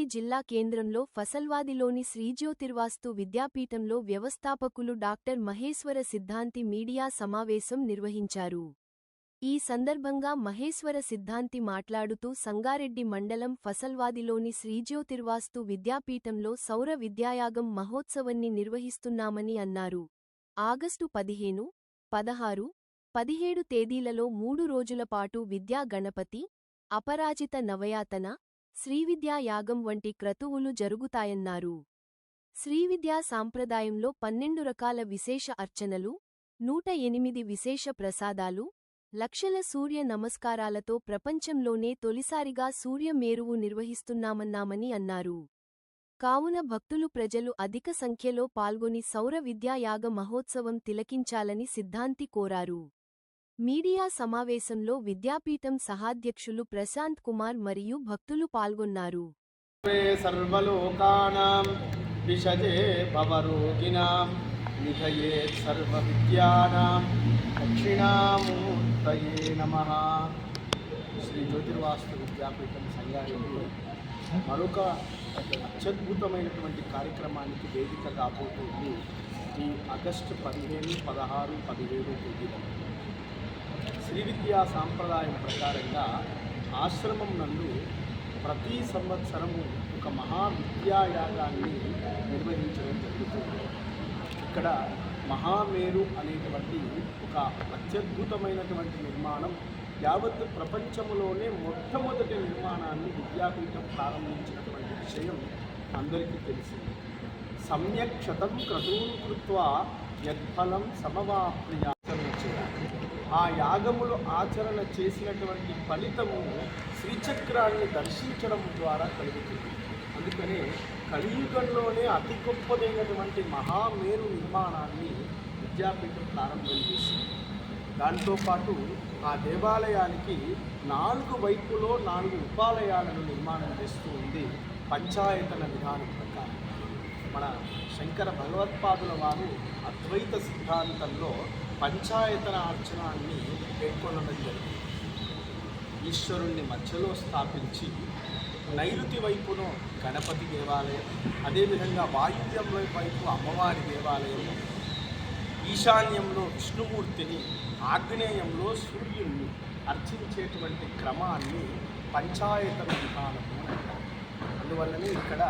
సంగారెడ్డి జిల్లా కేంద్రంలో ఫసల్వాదిలోని శ్రీజ్యోతిర్వాస్తు విద్యాపీఠంలో వ్యవస్థాపకులు డాక్టర్ మహేశ్వర సిద్ధాంతి మీడియా సమావేశం నిర్వహించారు. ఈ సందర్భంగా మహేశ్వర సిద్ధాంతి మాట్లాడుతూ సంగారెడ్డి మండలం ఫసల్వాదిలోని శ్రీజ్యోతిర్వాస్తు విద్యాపీఠంలో సౌర విద్యాయాగం మహోత్సవాన్ని నిర్వహిస్తున్నామని అన్నారు. ఆగస్టు పదిహేను పదహారు పదిహేడు తేదీలలో మూడు రోజుల పాటు విద్యా గణపతి అపరాజిత నవయాతన శ్రీవిద్యా యాగం వంటి క్రతువులు జరుగుతాయన్నారు. శ్రీవిద్యా సాంప్రదాయంలో పన్నెండు రకాల విశేష అర్చనలు నూట ఎనిమిది విశేష ప్రసాదాలు లక్షల సూర్య నమస్కారాలతో ప్రపంచంలోనే తొలిసారిగా సూర్య మేరువు నిర్వహిస్తున్నామన్నామని అన్నారు. కావున భక్తులు ప్రజలు అధిక సంఖ్యలో పాల్గొని సౌర విద్యాయాగ మహోత్సవం తిలకించాలని సిద్ధాంతి కోరారు. మీడియా సమావేశంలో విద్యాపీఠం సహాధ్యక్షులు ప్రశాంత్ కుమార్ మరియు భక్తులు పాల్గొన్నారు. శ్రీ జ్యోతిర్వాస్తు విద్యాపీఠం సంఘానికి మరొక అత్యద్భుతమైనటువంటి కార్యక్రమానికి వేదిక కాబోతుంది ఈ ఆగస్టు పదిహేను పదహారు పదిహేడు తేదీలో శ్రీ విద్యా సాంప్రదాయం ప్రకారంగా ఆశ్రమం నందు ప్రతి సంవత్సరము ఒక మహా విద్యాయాగాన్ని నిర్వహించడం జరుగుతుంది. ఇక్కడ మహామేరు అనేటువంటి ఒక అత్యద్భుతమైనటువంటి నిర్మాణం యావత్ ప్రపంచంలోనే మొట్టమొదటి నిర్మాణాన్ని విద్యాపీఠం ప్రారంభించినటువంటి విషయం అందరికీ తెలిసింది. సమ్యక్ శతం క్రతూన్ కృత్వా యత్ఫలం సమవాప్రియాచరణ ఆ యాగములు ఆచరణ చేసినటువంటి ఫలితము శ్రీచక్రాన్ని దర్శించడం ద్వారా కలుగుతుంది. అందుకనే కలియుగంలోనే అతి గొప్పదైనటువంటి మహామేరు నిర్మాణాన్ని విద్యాపీఠం ప్రారంభం చేసింది. దాంతోపాటు ఆ దేవాలయానికి నాలుగు వైపులో నాలుగు ఉపాలయాలను నిర్మాణం చేస్తూ ఉంది పంచాయతన విధానం ప్రకారం. మన శంకర భగవత్పాదుల వారు అద్వైత సిద్ధాంతంలో పంచాయతన అర్చనాన్ని పేర్కొనడం జరిగింది. ఈశ్వరుణ్ణి మధ్యలో స్థాపించి నైరుతి వైపున గణపతి దేవాలయం అదేవిధంగా వాయువ్యం వైపు అమ్మవారి దేవాలయం ఈశాన్యంలో విష్ణుమూర్తిని ఆగ్నేయంలో సూర్యుణ్ణి అర్చించేటువంటి క్రమాన్ని పంచాయతన విధానము అంటారు. అందువల్లనే ఇక్కడ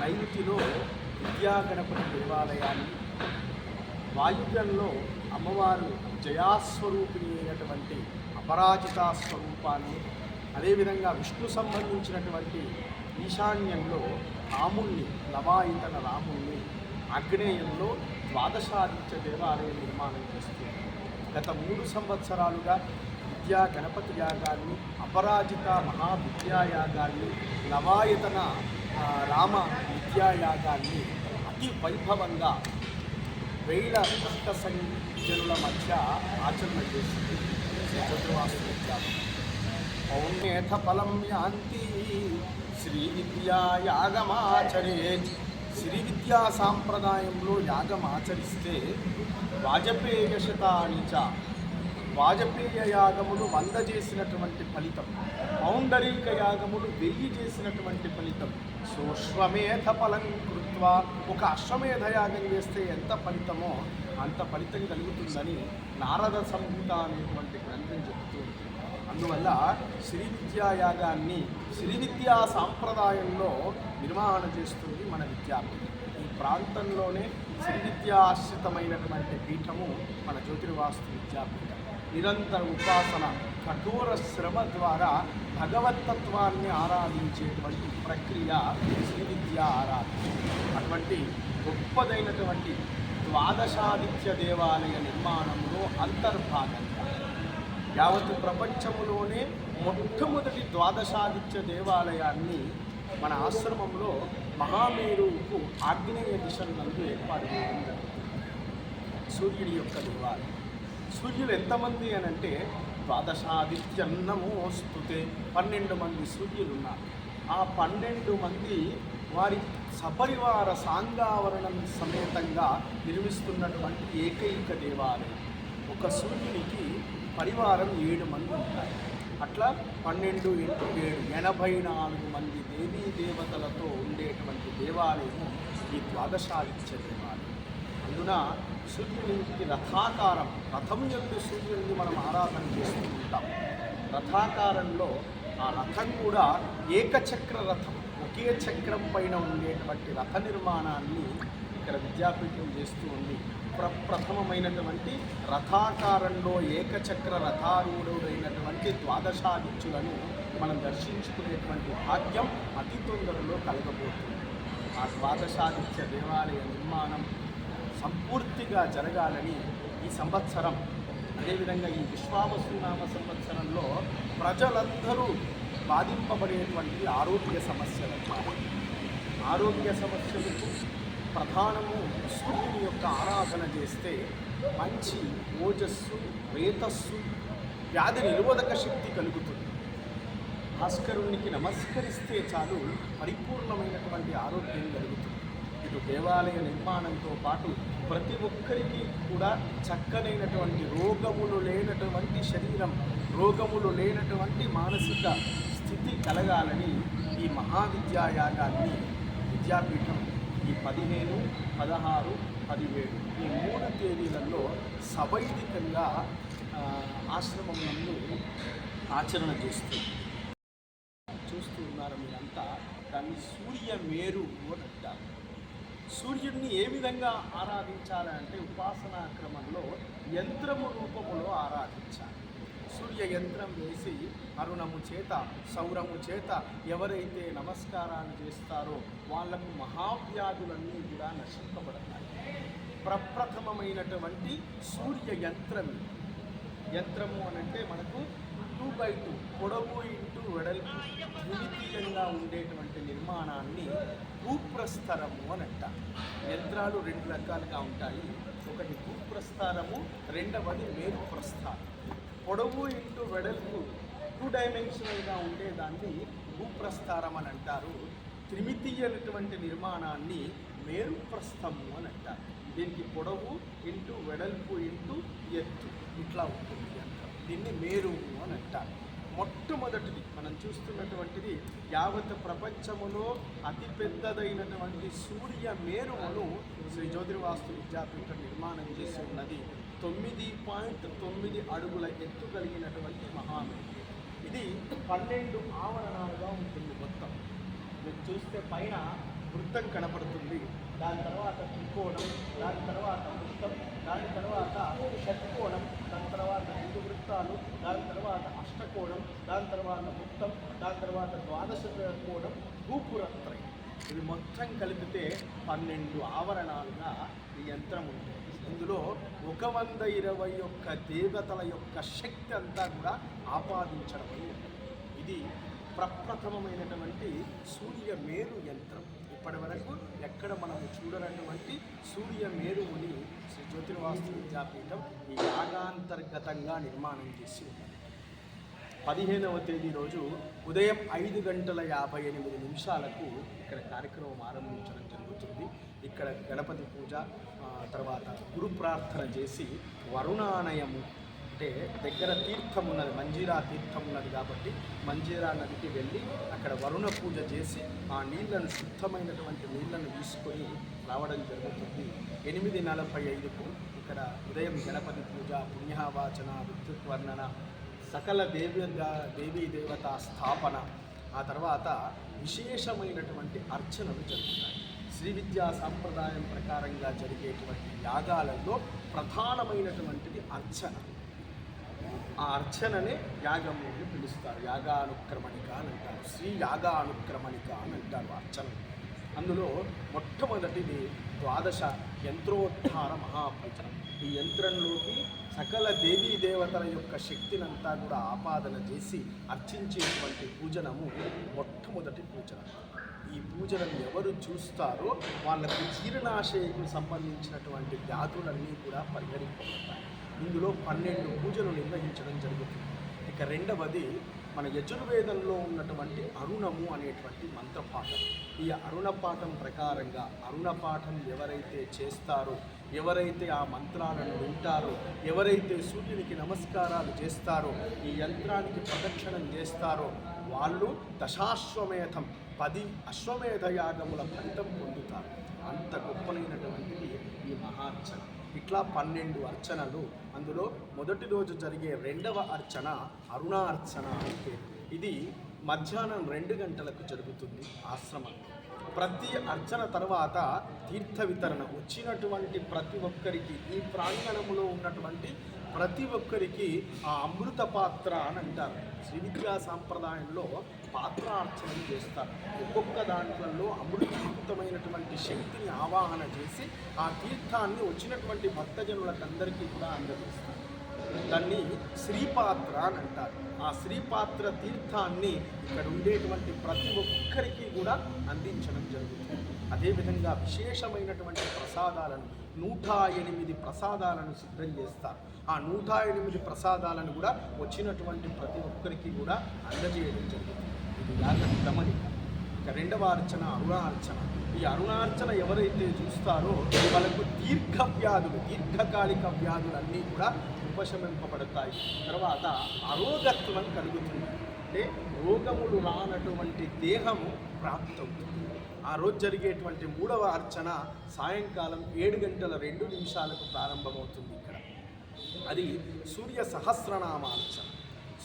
నైరుతిలో విద్యా గణపతి దేవాలయాన్ని వాయువ్యంలో అమ్మవారు జయాస్వరూపిణి అయినటువంటి అపరాజిత స్వరూపాన్ని అదేవిధంగా విష్ణు సంబంధించినటువంటి ఈశాన్యంలో రాముణ్ణి లవాయితన రాముణ్ణి ఆగ్నేయంలో ద్వాదశాదిత్య దేవాలయం నిర్మాణం చేస్తుంది. గత మూడు సంవత్సరాలుగా విద్యా గణపతి యాగాన్ని అపరాజిత మహావిద్యాయాగాన్ని లవాయతన రామ విద్యాయాగాన్ని అతి వైభవంగా వేల భక్త సంఖ్యల మధ్య ఆచరణ చేసింది శ్రీ పౌణ్యేథ ఫలం యాంతి శ్రీ విద్యా యాగమాచరే శ్రీ విద్యా సాంప్రదాయంలో యాగం ఆచరిస్తే వాజపేయ శతాని వాజపేయ యాగములు వంద చేసినటువంటి ఫలితం పౌండరీక యాగములు వెయ్యి చేసినటువంటి ఫలితం సోశ్వమేధ ఫలం కృత్వా ఒక అశ్వమేధయాగం చేస్తే ఎంత ఫలితమో అంత ఫలితం కలుగుతుందని నారద సంహిత అనేటువంటి గ్రంథం చెబుతుంది అందువల్ల శ్రీ విద్యాయాగాన్ని శ్రీ విద్యా సాంప్రదాయంలో నిర్వహణ చేస్తుంది మన విద్యాపీఠం ఈ ప్రాంతంలోనే శ్రీ విద్యాశ్రితమైనటువంటి పీఠము మన జ్యోతిర్వాస్తు విద్యాపీఠం. నిరంతర ఉపాసన కఠోర శ్రమ ద్వారా భగవతత్వాన్ని ఆరాధించేటువంటి ప్రక్రియ శ్రీ విద్యా ఆరాధన. అటువంటి గొప్పదైనటువంటి ద్వాదశాదిత్య దేవాలయ నిర్మాణంలో అంతర్భాగంగా యావత్ ప్రపంచంలోనే మొట్టమొదటి ద్వాదశాదిత్య దేవాలయాన్ని మన ఆశ్రమంలో మహామేరువుకు ఆగ్నేయ దిశనందు ఏర్పాటు చేయడం జరుగుతుంది. సూర్యుడి యొక్క దేవాలయం. సూర్యులు ఎంతమంది అని అంటే ద్వాదశాదిత్యన్నమోస్తుతే పన్నెండు మంది సూర్యులు ఉన్నారు ఆ పన్నెండు మంది వారి సపరివార సాంగావరణం సమేతంగా నిర్మిస్తున్నటువంటి ఏకైక దేవాలయం. ఒక సూర్యునికి పరివారం ఏడు మంది ఉంటారు అట్లా పన్నెండు ఇంటూ ఏడు ఎనభై నాలుగు మంది దేవీ దేవతలతో ఉండేటువంటి దేవాలయము ఈ ద్వాదశాదిత్య దేవాలయం. అందున సూర్యునికి రథాకారం రథం యొక్క సూర్యుడిని మనం ఆరాధన చేస్తూ ఉంటాం. రథాకారంలో ఆ రథం కూడా ఏకచక్ర రథం. ఒకే చక్రం పైన ఉండేటువంటి రథ నిర్మాణాన్ని ఇక్కడ విద్యాపీఠం చేస్తూ ఉంది. ప్రప్రథమమైనటువంటి రథాకారంలో ఏకచక్ర రథారూఢుడైనటువంటి ద్వాదశాదిత్యులను మనం దర్శించుకునేటువంటి భాగ్యం అతి తొందరలో కలగబోతుంది. ఆ ద్వాదశాదిత్య దేవాలయ నిర్మాణం సంపూర్తిగా జరగాలని ఈ సంవత్సరం అదేవిధంగా ఈ విశ్వావసునామ సంవత్సరంలో ప్రజలందరూ బాధింపబడేటువంటి ఆరోగ్య సమస్యలు ఆరోగ్య సమస్యలకు ప్రధానము సూర్యుని యొక్క ఆరాధన చేస్తే మంచి ఓజస్సు రేతస్సు వ్యాధి నిరోధక శక్తి కలుగుతుంది. భాస్కరునికి నమస్కరిస్తే చాలు పరిపూర్ణమైనటువంటి ఆరోగ్యం కలుగుతుంది. ఇటు దేవాలయ నిర్మాణంతో పాటు ప్రతి ఒక్కరికి కూడా చక్కనైనటువంటి రోగములు లేనటువంటి శరీరం రోగములు లేనటువంటి మానసిక స్థితి కలగాలని ఈ మహావిద్యాయాగాన్ని విద్యాపీఠం ఈ పదిహేను పదహారు పదిహేడు ఈ మూడు తేదీలలో సవైదికంగా ఆశ్రమంలో ఆశ్రమం నందు ఆచరణ చేస్తుంది చూస్తూ ఉన్నారు మీరంతా. దాన్ని సూర్య మేరు అని అంటారు. సూర్యుడిని ఏ విధంగా ఆరాధించాలంటే ఉపాసనా క్రమంలో యంత్రము రూపములో ఆరాధించాలి. సూర్య యంత్రం వేసి అరుణము చేత సౌరము చేత ఎవరైతే నమస్కారాలు చేస్తారో వాళ్ళకు మహావ్యాధులన్నీ కూడా నశింపబడతాయి. ప్రప్రథమమైనటువంటి సూర్య యంత్రం యంత్రము అని అంటే మనకు టూ బై టూ పొడవు ఇంటూ వెడల్పు ద్వితీయంగా ఉండేటువంటి నిర్మాణాన్ని భూప్రస్తరము అని అంట యంత్రాలు రెండు రకాలుగా ఉంటాయి. ఒకటి భూప్రస్థానము రెండవది మేరు ప్రస్థానం పొడవు ఇంటూ వెడల్పు టూ డైమెన్షనల్గా ఉండేదాన్ని భూప్రస్థానం అని అంటారు. త్రిమితీయనటువంటి నిర్మాణాన్ని మేరు ప్రస్థము అని అంటారు. దీనికి పొడవు ఇంటూ వెడల్పు ఇంటూ ఎత్తు. ఇట్లా ఉంటుంది అంటారు. దీన్ని మేరువు అని అంటారు. మొట్టమొదటిది. మనం చూస్తున్నటువంటిది యావత్ ప్రపంచములో అతిపెద్దదైనటువంటి సూర్య మేరువును శ్రీ జ్యోతిర్వాస్తు విద్యాపీఠం నిర్మాణం చేసి ఉన్నది తొమ్మిది పాయింట్ తొమ్మిది అడుగుల ఎత్తు కలిగినటువంటి మహామేరు ఇది పన్నెండు ఆవరణాలుగా ఉంటుంది మొత్తం. మీరు చూస్తే పైన వృత్తం కనపడుతుంది. దాని తర్వాత త్రికోణం దాని తర్వాత వృత్తం. దాని తర్వాత షట్కోణం దాని తర్వాత రెండు వృత్తాలు దాని తర్వాత అష్టకోణం దాని తర్వాత వృత్తం దాని తర్వాత ద్వాదశ కోణం భూపురత్రయం ఇది మొత్తం కలిపితే పన్నెండు ఆవరణాలుగా ఈ యంత్రం ఉంటుంది ఇందులో ఒక వంద ఇరవై ఒక్క దేవతల యొక్క శక్తి అంతా కూడా ఆపాదించడం ఇది ప్రప్రథమమైనటువంటి సూర్య మేరు యంత్రం. ఇప్పటి వరకు ఎక్కడ మనం చూడనటువంటి సూర్య మేరువుని శ్రీ జ్యోతిర్వాస్తు విద్యాపీఠం ఈ యాగాంతర్గతంగా నిర్మాణం చేసి ఉన్నది. పదిహేనవ తేదీ రోజు ఉదయం ఐదు గంటల యాభై ఎనిమిది నిమిషాలకు ఇక్కడ కార్యక్రమం ఆరంభించడం జరుగుతుంది. ఇక్కడ గణపతి పూజ తర్వాత గురు ప్రార్థన చేసి వరుణానయము అంటే దగ్గర తీర్థం ఉన్నది మంజీరా తీర్థం ఉన్నది కాబట్టి మంజీరా నదికి వెళ్ళి అక్కడ వరుణ పూజ చేసి ఆ నీళ్ళను శుద్ధమైనటువంటి నీళ్ళను తీసుకొని రావడం జరుగుతుంది. ఎనిమిది నలభై ఐదుకు ఇక్కడ ఉదయం గణపతి పూజ పుణ్యవాచన విద్యుత్ వర్ణన సకల దేవి దేవీ దేవత స్థాపన ఆ తర్వాత విశేషమైనటువంటి అర్చనలు జరుగుతాయి. శ్రీ విద్యా సాంప్రదాయం ప్రకారంగా జరిగేటువంటి యాగాలలో ప్రధానమైనటువంటిది అర్చన. ఆ అర్చననే యాగము అని పిలుస్తారు. యాగానుక్రమణిక అని అంటారు. శ్రీ యాగానుక్రమణిక అని అంటారు అర్చన అందులో మొట్టమొదటిది ద్వాదశ యంత్రోద్ధార మహాపూజ ఈ యంత్రంలోకి సకల దేవీ దేవతల యొక్క శక్తినంతా కూడా ఆపాదన చేసి అర్చించేటువంటి పూజనము మొట్టమొదటి పూజన. ఈ పూజలను ఎవరు చూస్తారో వాళ్ళకు జీర్ణాశయకు సంబంధించినటువంటి వ్యాధులన్నీ కూడా పరిహరింపబడతాయి ఇందులో పన్నెండు పూజలు నిర్వహించడం జరుగుతుంది. ఇక రెండవది మన యజుర్వేదంలో ఉన్నటువంటి అరుణము అనేటువంటి మంత్రపాఠం. ఈ అరుణపాఠం ప్రకారంగా అరుణపాఠం ఎవరైతే చేస్తారో ఎవరైతే ఆ మంత్రాలను వింటారో ఎవరైతే సూర్యునికి నమస్కారాలు చేస్తారో ఈ యంత్రానికి ప్రదక్షిణం చేస్తారో వాళ్ళు దశాశ్వమేధం పది అశ్వమేధ యాగముల ఫలితం పొందుతారు. అంత గొప్పలైనటువంటిది ఈ మహార్చన. ఇట్లా పన్నెండు అర్చనలు. అందులో మొదటి రోజు జరిగే రెండవ అర్చన అరుణార్చన అంటే ఇది మధ్యాహ్నం రెండు గంటలకు జరుగుతుంది ఆశ్రమంలో ప్రతి అర్చన తర్వాత తీర్థ వితరణ. వచ్చినటువంటి ప్రతి ఒక్కరికి ఈ ప్రాంగణంలో ఉన్నటువంటి ప్రతి ఒక్కరికి ఆ అమృత పాత్ర అని అంటారు. శ్రీ విద్యా సాంప్రదాయంలో పాత్రార్చన చేస్తారు. ఒక్కొక్క దాంట్లో అమృతమైనటువంటి శక్తిని ఆవాహన చేసి ఆ తీర్థాన్ని వచ్చినటువంటి భక్తజనులకు అందరికీ కూడా అందజేస్తారు. దాన్ని శ్రీపాత్ర అని అంటారు. ఆ శ్రీపాత్ర తీర్థాన్ని ఇక్కడ ఉండేటువంటి ప్రతి ఒక్కరికి కూడా అందించడం జరుగుతుంది. అదేవిధంగా విశేషమైనటువంటి ప్రసాదాలను నూట ఎనిమిది ప్రసాదాలను సిద్ధం చేస్తారు. ఆ నూట ఎనిమిది ప్రసాదాలను కూడా వచ్చినటువంటి ప్రతి ఒక్కరికి కూడా అందజేయడం జరుగుతుంది. ఇది యాగ గమనిక రెండవ అర్చన అరుణార్చన ఈ అరుణార్చన ఎవరైతే చూస్తారో వాళ్ళకు దీర్ఘ వ్యాధులు దీర్ఘకాలిక వ్యాధులన్నీ కూడా ఉపశమింపబడతాయి. తర్వాత అరోగత్వం కలుగుతుంది. అంటే రోగములు రానటువంటి దేహము ప్రాప్తవుతుంది. ఆ రోజు జరిగేటువంటి మూడవ అర్చన సాయంకాలం ఏడు గంటల రెండు నిమిషాలకు ప్రారంభమవుతుంది ఇక్కడ. అది సూర్య సహస్రనామార్చన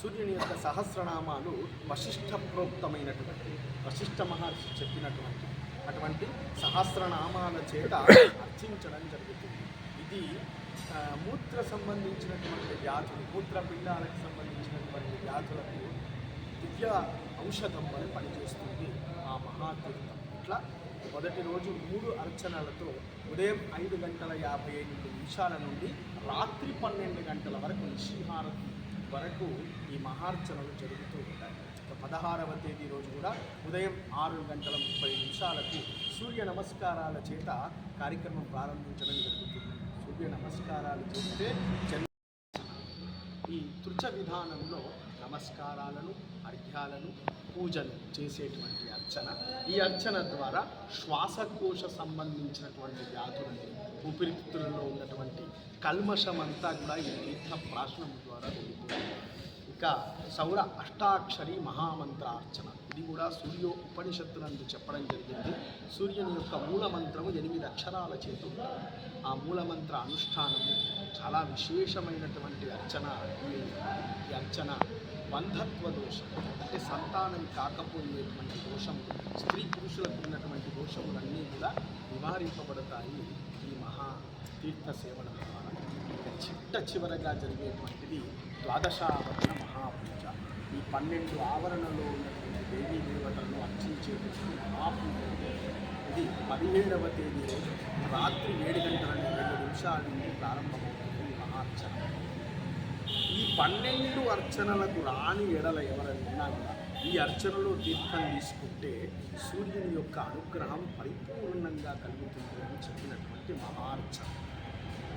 సూర్యుని యొక్క సహస్రనామాలు వశిష్ఠ ప్రోక్తమైనటువంటి వశిష్ఠ మహర్షి చెప్పినటువంటి అటువంటి సహస్రనామాల చేత అర్చించడం జరుగుతుంది. ఇది మూత్ర సంబంధించినటువంటి వ్యాధులు మూత్రపిండాలకు సంబంధించినటువంటి వ్యాధులకు దివ్య ఔషధం వల్ల పనిచేస్తుంది ఆ మహాతీర్థం. ఇట్లా మొదటి రోజు మూడు అర్చనలతో ఉదయం ఐదు గంటల యాభై ఎనిమిది నిమిషాల నుండి రాత్రి పన్నెండు గంటల వరకు నిశీహారతి వరకు ఈ మహార్చనలు జరుగుతూ ఉంటాయి. పదహారవ తేదీ రోజు కూడా ఉదయం ఆరు గంటల ముప్పై నిమిషాలకు సూర్య నమస్కారాల చేత కార్యక్రమం ప్రారంభించడం జరుగుతుంది. సూర్య నమస్కారాలు చేస్తే చంద్ర ఈ తృచ విధానంలో నమస్కారాలను అర్ఘ్యాలను పూజలు చేసేటువంటి అర్చన. ఈ అర్చన ద్వారా శ్వాసకోశ సంబంధించినటువంటి వ్యాధులని ఊపిరితిత్తులలో ఉన్నటువంటి కల్మషమంతా కూడా ఈ తీర్థ ప్రాశనం ద్వారా ఇంకా సౌర అష్టాక్షరి మహామంత్రార్చన. ఇది కూడా సూర్యో ఉపనిషత్తులందు చెప్పడం జరిగింది. సూర్యుని యొక్క మూలమంత్రము ఎనిమిది అక్షరాల చేత ఆ మూలమంత్ర అనుష్ఠానము చాలా విశేషమైనటువంటి అర్చన. ఈ అర్చన బంధత్వ దోషం అంటే సంతానం కాకపోయేటువంటి దోషము స్త్రీ పురుషులకు ఉన్నటువంటి దోషములన్నీ కూడా నివారింపబడతాయి. తీర్థ సేవల ద్వారా చిట్ట చివరగా జరిగేటువంటిది ద్వాదశావరణ మహాపూజ. ఈ పన్నెండు ఆవరణలో ఉన్నటువంటి దేవీ దేవతలను అర్చించేటువంటి మహాపూజ ఇది పదిహేడవ తేదీ రోజు రాత్రి ఏడు గంటల రెండు నిమిషాల నుండి ప్రారంభమవుతుంది ఈ మహార్చన. ఈ పన్నెండు అర్చనలకు రాని ఎడల ఎవరైనా ఈ అర్చనలో తీర్థం తీసుకుంటే సూర్యుని యొక్క అనుగ్రహం పరిపూర్ణంగా కలుగుతుంది అని చెప్పినటువంటి మహార్చన.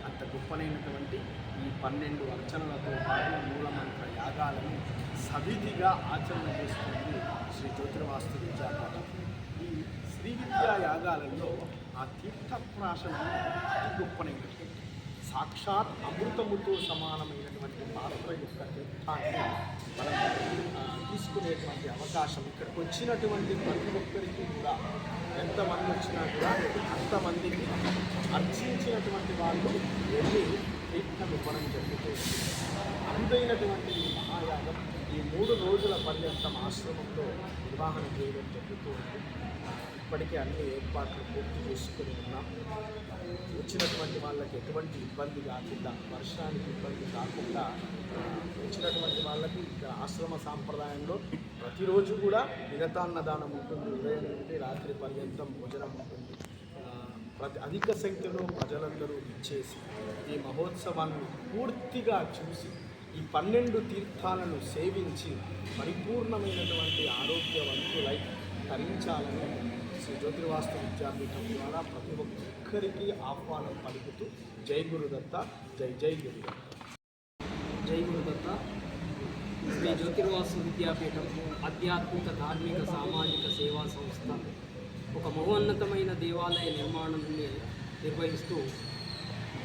అంత గొప్పనైనటువంటి ఈ పన్నెండు అర్చనలతో పాటు మూలమంత్ర యాగాలను సవిధిగా ఆచరణ చేస్తుంది శ్రీ జ్యోతిర్వాస్తు జాగ్రత్త ఈ శ్రీ విద్యా యాగాలలో ఆ తీర్థప్రాశనం అతి గొప్పనైనటువంటి సాక్షాత్ అమృతముతో సమానమైనటువంటి పాత్ర యొక్క తీర్థాన్ని మనం తీసుకునేటువంటి అవకాశం. ఇక్కడికి వచ్చినటువంటి ప్రతి ఒక్కరికి కూడా ఎంతమంది వచ్చినా కూడా అంతమందికి అర్చించినటువంటి వాళ్ళు వెళ్ళి తీర్థం ఇవ్వడం జరుగుతుంది. అందైనటువంటి ఈ మహాయాగం ఈ మూడు రోజుల పర్యంతం ఆశ్రమంలో నిర్వహణ చేయడం జరుగుతూ ఉంది ఇప్పటికే అన్ని ఏర్పాట్లు పూర్తి చేసుకుని ఉన్నాం. వచ్చినటువంటి వాళ్ళకి ఎటువంటి ఇబ్బంది కాకుండా వర్షానికి ఇబ్బంది కాకుండా వచ్చినటువంటి వాళ్ళకి ఇక్కడ ఆశ్రమ సాంప్రదాయంలో ప్రతిరోజు కూడా మిగతాన్నదానం ఉంటుంది. ఉదయం నుండి రాత్రి పర్యంతం భోజనం ఉంటుంది. ప్రతి అధిక సంఖ్యలో ప్రజలందరూ ఇచ్చేసి ఈ మహోత్సవాన్ని పూర్తిగా చూసి ఈ పన్నెండు తీర్థాలను సేవించి పరిపూర్ణమైనటువంటి ఆరోగ్యవంతులై తరించాలని శ్రీ జ్యోతిర్వాస్తు విద్యాపీఠం ద్వారా ప్రతి ఒక్కరికి ఆహ్వానం పలుకుతూ జై గురుదత్త జై జై గురుదత్త. జై గురుదత్త. శ్రీ జ్యోతిర్వాసు విద్యాపీఠం ఆధ్యాత్మిక ధార్మిక సామాజిక సేవా సంస్థ ఒక మహోన్నతమైన దేవాలయ నిర్మాణాన్ని నిర్వహిస్తూ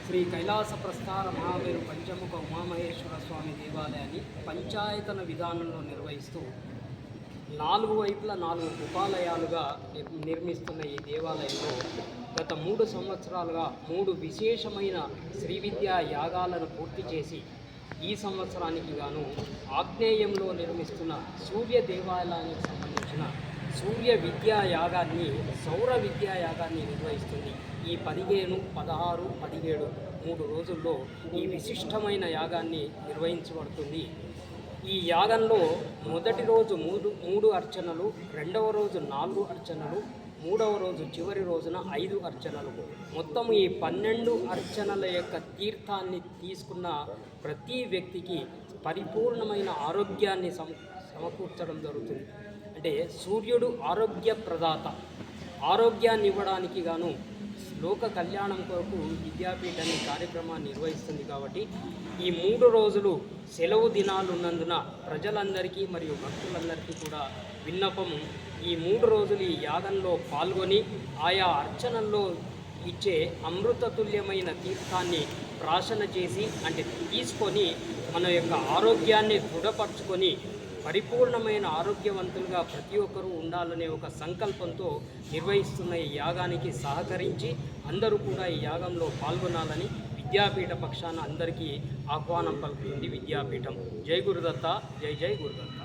శ్రీ కైలాస ప్రస్థాన మహావీరు పంచముఖ ఉమామహేశ్వర స్వామి దేవాలయాన్ని పంచాయతన విధానంలో నిర్వహిస్తూ నాలుగు వైపుల నాలుగు ఉపాలయాలుగా నిర్మిస్తున్న ఈ దేవాలయంలో గత మూడు సంవత్సరాలుగా మూడు విశేషమైన శ్రీ విద్యా యాగాలను పూర్తి చేసి ఈ సంవత్సరానికి గాను ఆగ్నేయంలో నిర్మిస్తున్న సూర్య దేవాలయానికి సంబంధించిన సూర్య విద్యా యాగాన్ని సౌర విద్యా యాగాన్ని నిర్వహిస్తుంది. ఈ పదిహేను పదహారు పదిహేడు మూడు రోజుల్లో ఈ విశిష్టమైన యాగాన్ని నిర్వహించబడుతుంది. ఈ యాగంలో మొదటి రోజు మూడు మూడు అర్చనలు రెండవ రోజు నాలుగు అర్చనలు మూడవ రోజు చివరి రోజున ఐదు అర్చనలు. మొత్తం ఈ పన్నెండు అర్చనల యొక్క తీర్థాన్ని తీసుకున్న ప్రతి వ్యక్తికి పరిపూర్ణమైన ఆరోగ్యాన్ని సమ సమకూర్చడం జరుగుతుంది. అంటే సూర్యుడు ఆరోగ్య ప్రదాత. ఆరోగ్యాన్ని ఇవ్వడానికి గాను లోక కళ్యాణం కొరకు విద్యాపీఠాన్ని కార్యక్రమాన్ని నిర్వహిస్తుంది కాబట్టి ఈ మూడు రోజులు సెలవు దినాలు ఉన్నందున ప్రజలందరికీ మరియు భక్తులందరికీ కూడా విన్నపము ఈ మూడు రోజులు ఈ యాగంలో పాల్గొని ఆయా అర్చనల్లో ఇచ్చే అమృతతుల్యమైన తీర్థాన్ని ప్రాశన చేసి అంటే తీసుకొని మన యొక్క ఆరోగ్యాన్ని దృఢపరచుకొని పరిపూర్ణమైన ఆరోగ్యవంతులుగా ప్రతి ఒక్కరూ ఉండాలనే ఒక సంకల్పంతో నిర్వహిస్తున్న ఈ యాగానికి సహకరించి అందరూ కూడా ఈ యాగంలో పాల్గొనాలని విద్యాపీఠ పక్షాన అందరికీ ఆహ్వానం పలుకుతుంది విద్యాపీఠం. జై గురుదత్త జై జై గురుదత్త.